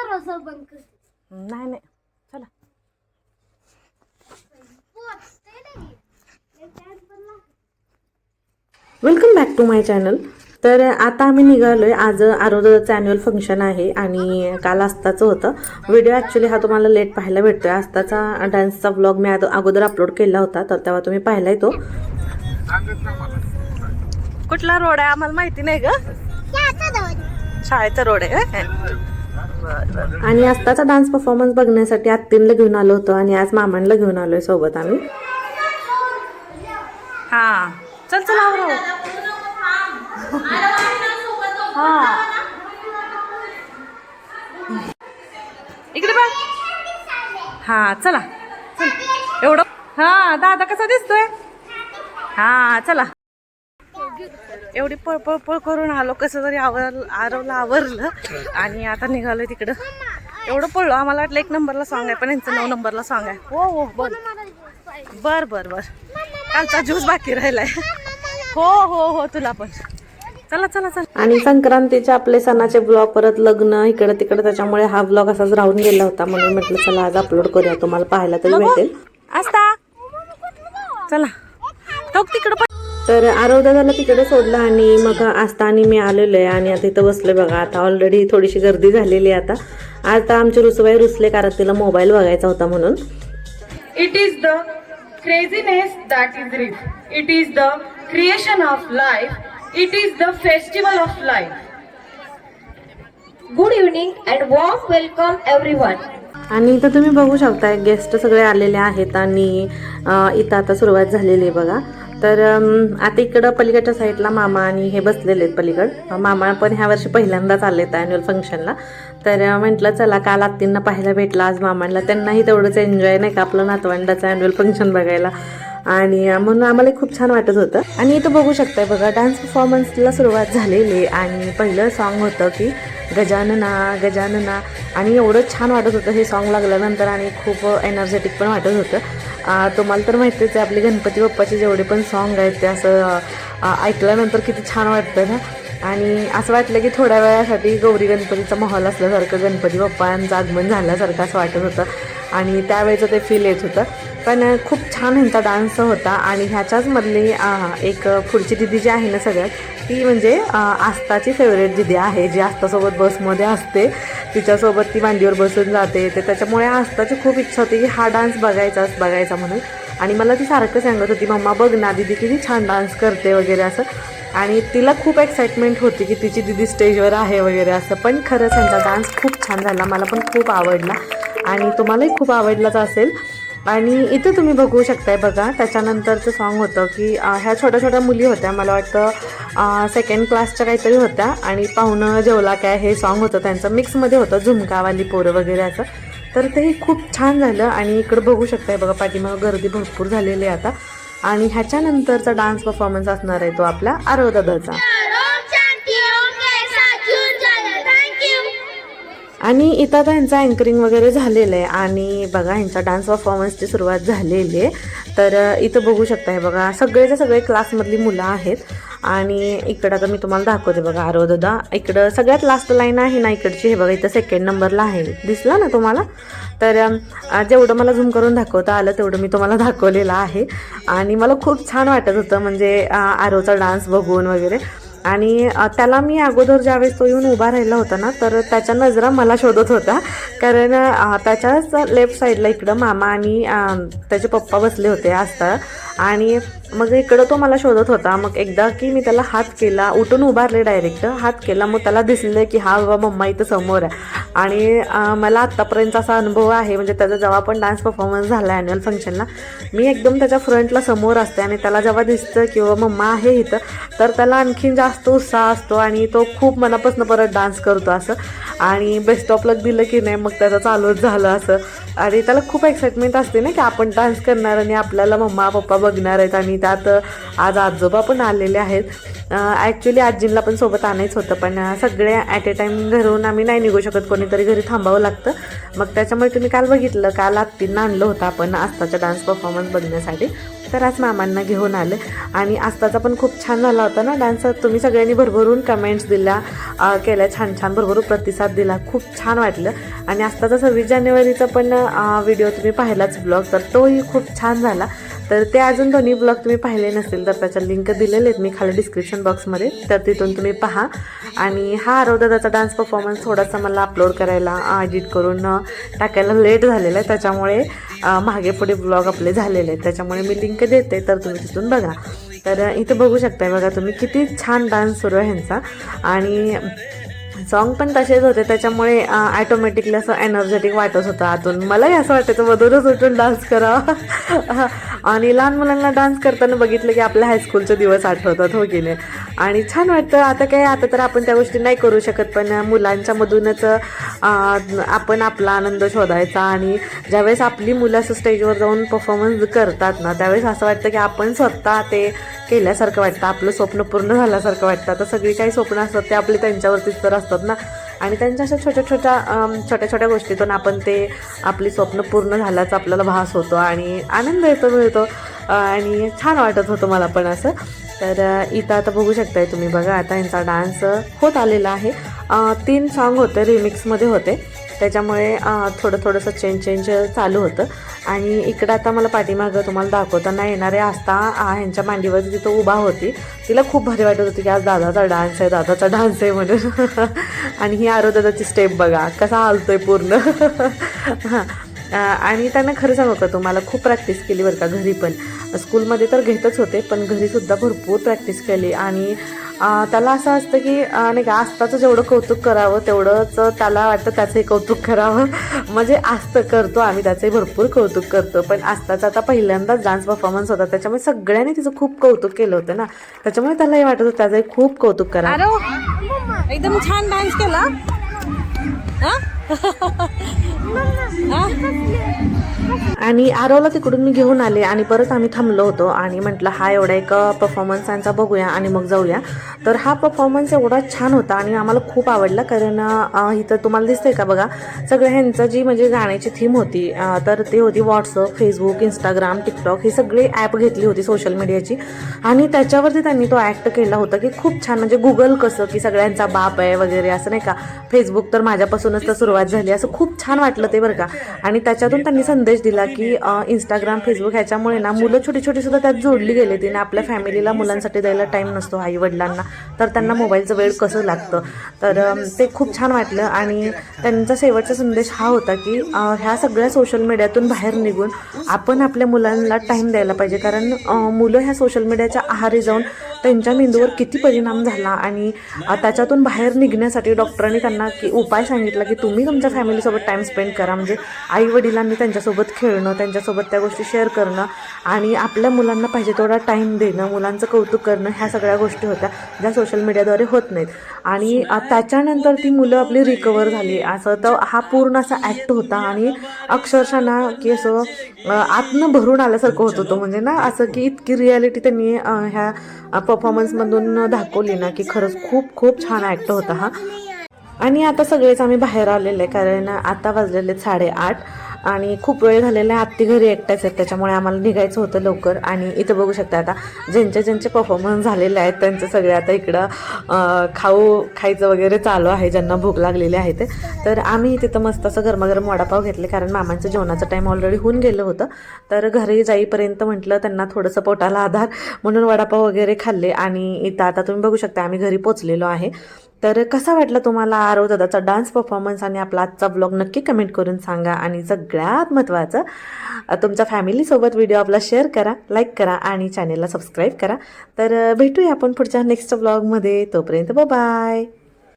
दरवाजा बंद कर. नाही नाही. चला. Welcome back to my channel तर आता आम्ही निघालो आहे आज आरोग्याचं ॲन्युअल फंक्शन आहे आणि काल आस्ताचं होतं. व्हिडिओ ॲक्च्युली हा तुम्हाला लेट पाहायला भेटतोय. आस्ताचा डान्सचा व्लॉग मी आद- अगोदर अपलोड केला होता तर तेव्हा तुम्ही पाहिलाय तो. कुठला रोड आहे? आम्हाला माहिती नाही ग. शाळेचा रोड आहे. आणि आत्ताचा डान्स परफॉर्मन्स बघण्यासाठी आत्तींना घेऊन आलो होतो आणि आज मामांना घेऊन आलोय सोबत आम्ही. हा. चल चल आवरो. हा. इकडे बघ. हा चला. चल. एवढं हा दादा कसा दिसतोय? हा चला. एवढी पळपळ पळ करून आलो कसं तरी आवर आरवलं आवरलं. आणि आता निघालोय तिकडं. एवढं पळलो आम्हाला वाटलं एक नंबरला सॉंग आहे पण यांचं नऊ नंबरला सॉंग आहे. हो हो बोल. बर बर बर. कालचा ज्यूस बाकी राहिलाय. हो हो हो तुला पण. चला चला चला. आणि संक्रांतीचे आपले सणाचे ब्लॉग परत लग्न इकडे तिकडे त्याच्यामुळे हा ब्लॉग असाच राहून गेला होता. म्हणून म्हटलं चला आज अपलोड करूया. तुम्हाला पाहायला तरी भेटेल. असता चला. तो तिकडं तर आरोग्याला तिकडे सोडलं आणि मग आस्था आणि मी आलेलो आहे आणि आता इथं बसलोय बघा आता ऑलरेडी थोडीशी गर्दी झालेली आहे आता आता आमची रुसबाई रुसले कारण तिला मोबाईल बघायचा होता म्हणून It is the craziness that is rich. It is the creation of life. It is the festival of life. Good evening and warm welcome everyone आणि इथं तुम्ही बघू शकता गेस्ट सगळे आलेले आहेत आणि इथं आता सुरुवात झालेली आहे बघा तर आता इकडं पलीकडच्या साईडला मामा आणि हे बसलेले आहेत पलीकड. मामा पण ह्या वर्षी पहिल्यांदाच आले आहेत ॲन्युअल फंक्शनला तर म्हटलं चला काल आत्तींना पाहायला भेटला आज मामांना. त्यांनाही तेवढंच एन्जॉय नाही का आपलं नातवंडाचं ॲन्युअल फंक्शन बघायला. आणि म्हणून आम्हाला खूप छान वाटत होतं. आणि इथं बघू शकताय बघा डान्स परफॉर्मन्सला सुरुवात झालेली आणि पहिलं सॉन्ग होतं की गजानना गजानना. आणि एवढं छान वाटत होतं हे सॉन्ग लागल्यानंतर आणि खूप एनर्जेटिक पण वाटत होतं. तुम्हाला तर माहितीच आहे आपले गणपती बाप्पाचे जेवढे पण सॉन्ग आहेत ते असं ऐकल्यानंतर किती छान वाटतं ना? आणि असं वाटलं की थोड्या वेळासाठी गौरी गणपतीचा माहोल असल्यासारखं गणपती बाप्पांचं आगमन झाल्यासारखं असं वाटत होतं. आणि त्यावेळेचं ते फील येत होतं. पण खूप छान ह्यांचा डान्स होता आणि ह्याच्याचमधली एक पुढची दिदी जी आहे ना सगळ्यात ती म्हणजे आस्थाची फेवरेट दिदी आहे जी आस्थासोबत बसमध्ये असते. तिच्यासोबत ती मांडीवर बसून जाते. ते त्याच्यामुळे आस्थाची खूप इच्छा होती की हा डान्स बघायचाच बघायचा म्हणून. आणि मला ती सारखं सांगत होती मम्मा बघ ना दिदी किती छान डान्स करते वगैरे असं. आणि तिला खूप एक्साइटमेंट होती की तिची दिदी स्टेजवर आहे वगैरे असं. पण खरंच त्यांचा डान्स खूप छान झाला. मला पण खूप आवडला. आणि तुम्हालाही खूप आवडलाच असेल. आणि इथे तुम्ही बघू शकताय बघा त्याच्यानंतरचं सॉन्ग होतं की ह्या छोट्या छोट्या मुली होत्या मला वाटतं सेकंड क्लासच्या काहीतरी होत्या आणि पाहुणं जेवला काय हे सॉन्ग होतं त्यांचं मिक्समध्ये होतं झुमकावाली पोरं वगैरे असं. तर ते खूप छान झालं आणि इकडं बघू शकताय बघा पाठीमागं गर्दी भरपूर झालेली आहे आता. आणि ह्याच्यानंतरचा डान्स परफॉर्मन्स असणार आहे तो आपला आरोदादाचा आणि इथं आता यांचं अँकरिंग वगैरे झालेलं आहे. आणि बघा ह्यांचा डान्स परफॉर्मन्सची सुरुवात झालेली आहे. तर इथं बघू शकता हे बघा सगळेच्या सगळे क्लासमधली मुलं आहेत. आणि इकडं आता मी तुम्हाला दाखवते बघा आरो दादा. इकडं सगळ्यात लास्ट लाईन आहे ना इकडची. हे बघा इथं सेकंड नंबरला आहे. दिसला ना तुम्हाला? तर जेवढं मला झूम करून दाखवता आलं तेवढं मी तुम्हाला दाखवलेलं आहे. आणि मला खूप छान वाटत होतं म्हणजे आरोचा डान्स बघून वगैरे. आणि त्याला मी अगोदर ज्यावेळेस तो येऊन उभा राहिला होता ना तर त्याच्या नजरा मला शोधत होता. कारण त्याच्याच लेफ्ट साईडला इकडं मामा आणि त्याचे पप्पा बसले होते असता आणि मग इकडं तो मला शोधत होता. मग एकदा की मी त्याला हात केला उठून उभारले डायरेक्ट हात केला मग त्याला दिसलं की हा बाबा मम्मा इथं समोर आहे. आणि मला आत्तापर्यंत असा अनुभव आहे म्हणजे त्याचा जेव्हा पण डान्स परफॉर्मन्स झाला आहे ॲन्युअल फंक्शनला मी एकदम त्याच्या फ्रंटला समोर असते आणि त्याला जेव्हा दिसतं किंवा हो, मम्मा आहे इथं तर त्याला आणखीन जास्त उत्साह असतो आणि तो खूप मनापासून परत डान्स करतो असं. आणि बेस्ट ऑफ लक दिलं की नाही मग त्याचं चालूच झालं असं. आणि त्याला खूप एक्साइटमेंट असते ना की? आपण डान्स करणार आणि आपल्याला मम्मा पप्पा बघणार आहेत आणि त्यात आज आजोबा पण आलेले आहेत. ॲक्च्युली आजींना पण सोबत आणायचं होतं पण सगळे ॲट ए टाईम घरून आम्ही नाही निघू शकत. कोणीतरी घरी थांबावं लागतं. मग त्याच्यामुळे तुम्ही काल बघितलं काल आत्तींना आणलं होतं आपण आस्ताचा डान्स परफॉर्मन्स बघण्यासाठी. तर आज मामांना घेऊन आलं. आणि आस्ताचा पण खूप छान झाला होता ना डान्स तुम्ही सगळ्यांनी भरभरून कमेंट्स दिल्या केल्या छान छान भरभरून प्रतिसाद दिला. खूप छान वाटलं. आणि आस्ताचा सव्वीस जानेवारीचा पण व्हिडिओ तुम्ही पाहिलाच ब्लॉग तर तोही खूप छान झाला. तर ते अजून दोन्ही ब्लॉग तुम्ही पाहिले नसतील तर त्याच्या लिंक दिलेले आहेत मी खाली डिस्क्रिप्शन बॉक्समध्ये तर तिथून तुम्ही पहा. आणि हा आरोदाचा डान्स परफॉर्मन्स थोडासा मला अपलोड करायला एडिट करून टाकायला लेट झालेला आहे. त्याच्यामुळे मागे पुढे ब्लॉग आपले झालेले आहेत. त्याच्यामुळे मी लिंक देते तर तुम्ही तिथून बघा. तर इथं बघू शकताय बघा तुम्ही किती छान डान्स सुरू आहे ह्यांचा. आणि सॉन्ग पण तसेच होते त्याच्यामुळे ॲटोमॅटिकली असं एनर्जेटिक वाटत होतं आतून. मलाही असं वाटायचं मधूनच उठून डान्स करावा. आणि लहान मुलांना डान्स करताना बघितलं की आपल्या हायस्कूलचे दिवस आठवतात हो की नाही? आणि छान वाटतं. आता काय आता तर आपण त्या गोष्टी नाही करू शकत पण मुलांच्या मधूनच आपण आपला आनंद शोधायचा आणि ज्यावेळेस आपली मुलं असं स्टेजवर जाऊन परफॉर्मन्स करतात ना त्यावेळेस असं वाटतं की आपण स्वतः ते केल्यासारखं वाटतं. आपलं स्वप्न पूर्ण झाल्यासारखं वाटतं. आता सगळी काही स्वप्न असतात ते आपले त्यांच्यावरतीच तर असतात ना. आणि त्यांच्या अशा छोट्या छोट्या छोट्या छोट्या गोष्टीतून आपण ते आपली स्वप्न पूर्ण झाल्याचा आपल्याला भास होतो आणि आनंद येतो मिळतो. आणि छान वाटत होतं मला पण असं. तर इथं आता बघू शकताय तुम्ही बघा आता यांचा डान्स होत आलेला आहे. तीन सॉन्ग होते रिमिक्समध्ये होते. त्याच्यामुळे थोडं थोडंसं चेंज चेंज चालू होतं. आणि इकडं आता मला पाठीमागं तुम्हाला दाखवताना येणारे आस्था ह्यांच्या मांडीवर तिथं उभा होती तिला खूप भारी वाटत होती की आज दादाचा डान्स आहे दादाचा डान्स आहे म्हणून. आणि ही आरो दादाची स्टेप बघा कसा हालतोय पूर्ण. आणि त्यांना खरं सांगू का तुम्हाला खूप प्रॅक्टिस केली बरं का घरी पण. स्कूलमध्ये तर घेतच होते पण घरीसुद्धा भरपूर प्रॅक्टिस केली. आणि त्याला असं असतं की नाही का आस्ताचं जेवढं कौतुक करावं तेवढंच त्याला वाटतं त्याचंही कौतुक करावं. म्हणजे आस्त करतो आम्ही त्याचंही भरपूर कौतुक करतो. पण आस्ताचा आता पहिल्यांदाच डान्स परफॉर्मन्स होता त्याच्यामुळे सगळ्यांनी तिचं खूप कौतुक केलं होतं ना. त्याच्यामुळे त्यालाही वाटत होतं त्याचंही खूप कौतुक करा एकदम छान डान्स केला. आणि आरवला तिकडून मी घेऊन आले आणि परत आम्ही थांबलो होतो आणि म्हटलं हा एवढा एक परफॉर्मन्स यांचा बघूया आणि मग जाऊया. तर हा परफॉर्मन्स एवढा छान होता आणि आम्हाला खूप आवडला कारण इथं तुम्हाला दिसतंय का बघा सगळ्या ह्यांचं जी म्हणजे गाण्याची थीम होती तर ती होती व्हॉट्सअप फेसबुक इंस्टाग्राम टिकटॉक ही सगळी ॲप घेतली होती सोशल मीडियाची आणि त्याच्यावरती त्यांनी तो ॲक्ट केला होता की खूप छान म्हणजे गुगल कसं की सगळ्यांचा बाप आहे वगैरे असं नाही का? फेसबुक तर माझ्यापासूनच तर सुरुवात झाली. असं खूप छान वाटलं ते बरं का. आणि त्याच्यातून त्यांनी संदेश दिला की इंस्टाग्राम फेसबुक ह्याच्यामुळे ना मुलं छोटी छोटी सुद्धा त्यात जोडली गेली तिने आपल्या फॅमिलीला मुलांसाठी द्यायला टाईम नसतो आई वडिलांना तर त्यांना मोबाईलचं वेळ कसं लागतं? तर ते खूप छान वाटलं. आणि त्यांचा शेवटचा संदेश हा होता की ह्या सगळ्या सोशल मीडियातून बाहेर निघून आपण आपल्या मुलांना टाईम द्यायला पाहिजे. कारण मुलं ह्या सोशल मीडियाच्या आहारी जाऊन त्यांच्या मेंदूवर किती परिणाम झाला आणि त्याच्यातून बाहेर निघण्यासाठी डॉक्टरांनी त्यांना की उपाय सांगितला की तुम्ही तुमच्या फॅमिलीसोबत टाईम स्पेंड करा. म्हणजे आई वडिलांनी त्यांच्यासोबत खेळणं त्यांच्यासोबत त्या गोष्टी शेअर करणं आणि आपल्या मुलांना पाहिजे तेवढा टाईम देणं मुलांचं कौतुक करणं ह्या सगळ्या गोष्टी होत्या ज्या सोशल मीडियाद्वारे होत नाहीत. आणि त्याच्यानंतर ती मुलं आपली रिकवर झाली. असं तर हा पूर्ण असा ॲक्ट होता आणि अक्षरशः ना की असं अ, आतनं भरून आल्यासारखं होत होतं. म्हणजे ना असं की इतकी रियालिटी त्यांनी ह्या परफॉर्मन्समधून दाखवली ना की खरंच खूप खूप छान ॲक्ट होता हा. आणि आता सगळेच आम्ही बाहेर आलेले आहे कारण आता वाजलेले साडेआठ. आणि खूप वेळ झालेला आहे आत्ती घरी एकट्याच आहेत त्याच्यामुळे आम्हाला निघायचं होतं लवकर. आणि इथं बघू शकता आता ज्यांचे ज्यांचे परफॉर्मन्स झालेले आहेत त्यांचे सगळे आता इकडं खाऊ खायचं वगैरे चालू आहे ज्यांना भूक लागलेली आहे ते. तर आम्ही तिथं मस्त असं गरमागरम वडापाव घेतले कारण मामांचं जेवणाचं टाईम ऑलरेडी होऊन गेलं होतं. तर घरी जाईपर्यंत म्हटलं त्यांना थोडंसं पोटाला आधार म्हणून वडापाव वगैरे खाल्ले. आणि इथं आता तुम्ही बघू शकता आम्ही घरी पोचलेलो आहे. तर कसा वाटला तुम्हाला आरव दादाचा डान्स परफॉर्मन्स आणि आपला आजचा ब्लॉग नक्की कमेंट करून सांगा आणि सगळ्यात महत्त्वाचं तुमच्या फॅमिलीसोबत व्हिडिओ आपला शेअर करा लाईक करा आणि चॅनेलला सबस्क्राईब करा. तर भेटूया आपण पुढच्या नेक्स्ट ब्लॉगमध्ये तोपर्यंत बाय